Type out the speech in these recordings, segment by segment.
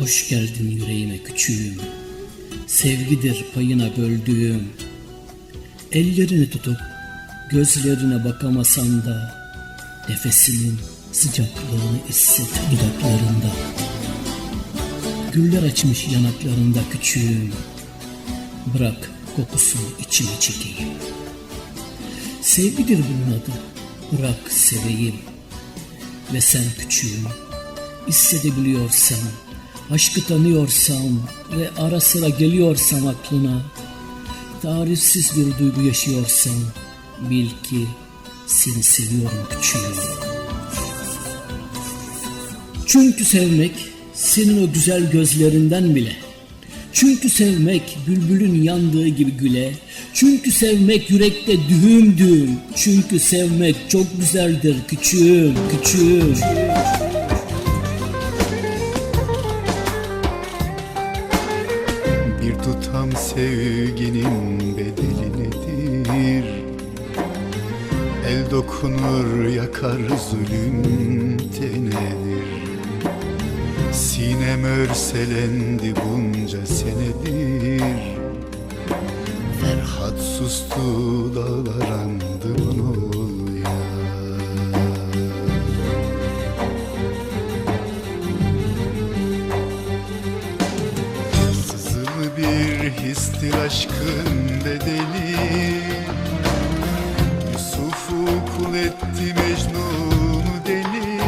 Hoş geldin yüreğime küçüğüm. Sevgidir payına böldüğüm. Ellerini tutup gözlerine bakamasan da nefesinin sıcaklığını hisset dudaklarında. Güller açmış yanaklarında küçüğüm. Bırak kokusunu içime çekeyim. Sevgidir bunun adı. Bırak seveyim. Ve sen küçüğüm. Hissedebiliyorsan, aşkı tanıyorsam ve ara sıra geliyorsam aklına, tarifsiz bir duygu yaşıyorsam, bil ki seni seviyorum küçüğüm. Çünkü sevmek senin o güzel gözlerinden bile. Çünkü sevmek bülbülün yandığı gibi güle. Çünkü sevmek yürekte düğüm düğüm. Çünkü sevmek çok güzeldir küçüğüm, küçüğüm. Bir tutam sevginin bedeli nedir? El dokunur yakar zulüm tenedir Sinem örselendi bunca senedir Ferhat sustu dağlar andı ol aşkın bedeli. Yusuf'u kul etti Mecnun'u deli.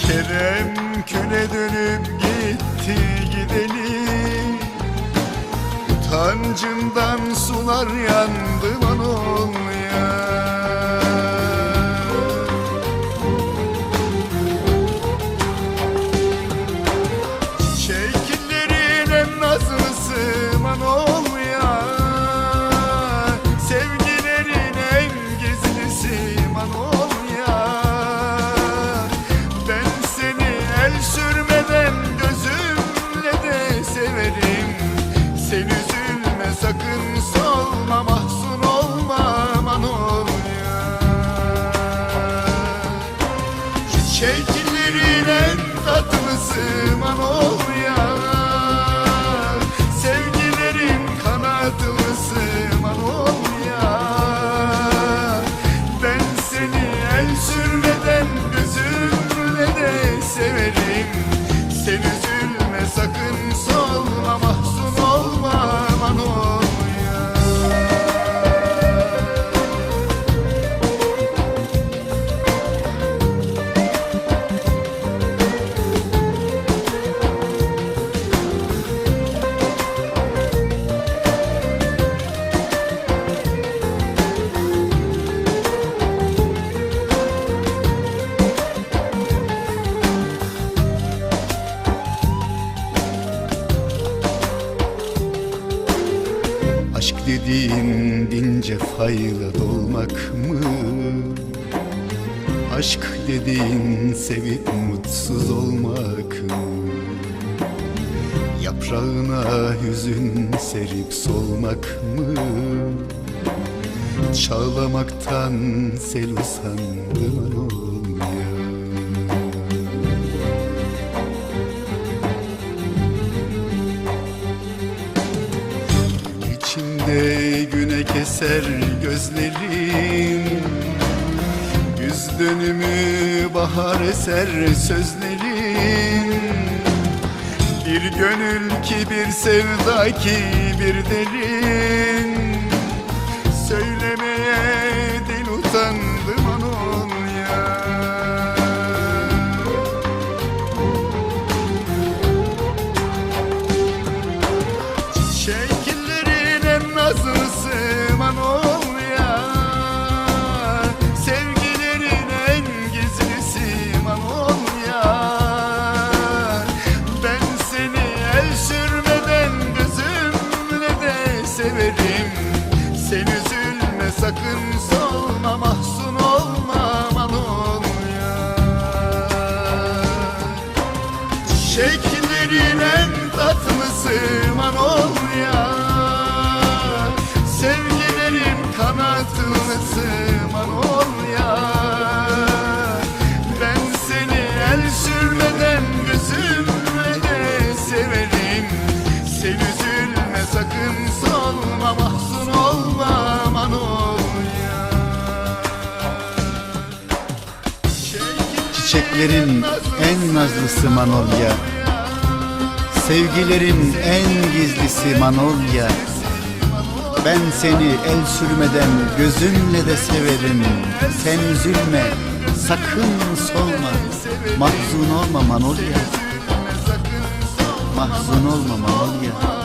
Kerem küle dönüp gitti gideli. Utancından sular yandı lan Şekillerin en tatlısı ya Aşk dediğin bin cefayla dolmak mı? Aşk dediğin sevip mutsuz olmak mı? Yaprağına hüzün serip solmak mı? Çağlamaktan sel usandı olmuyor güne keser gözlerin Yüz dönümü bahar eser sözlerin Bir gönül ki bir sevda ki bir derin Çiçeklerin en nazlısı Manolya. Sevgilerin en gizlisi Manolya. Ben seni el sürmeden gözümle de severim. Sen üzülme sakın solma. Mahzun olma Manolya. Mahzun olma Manolya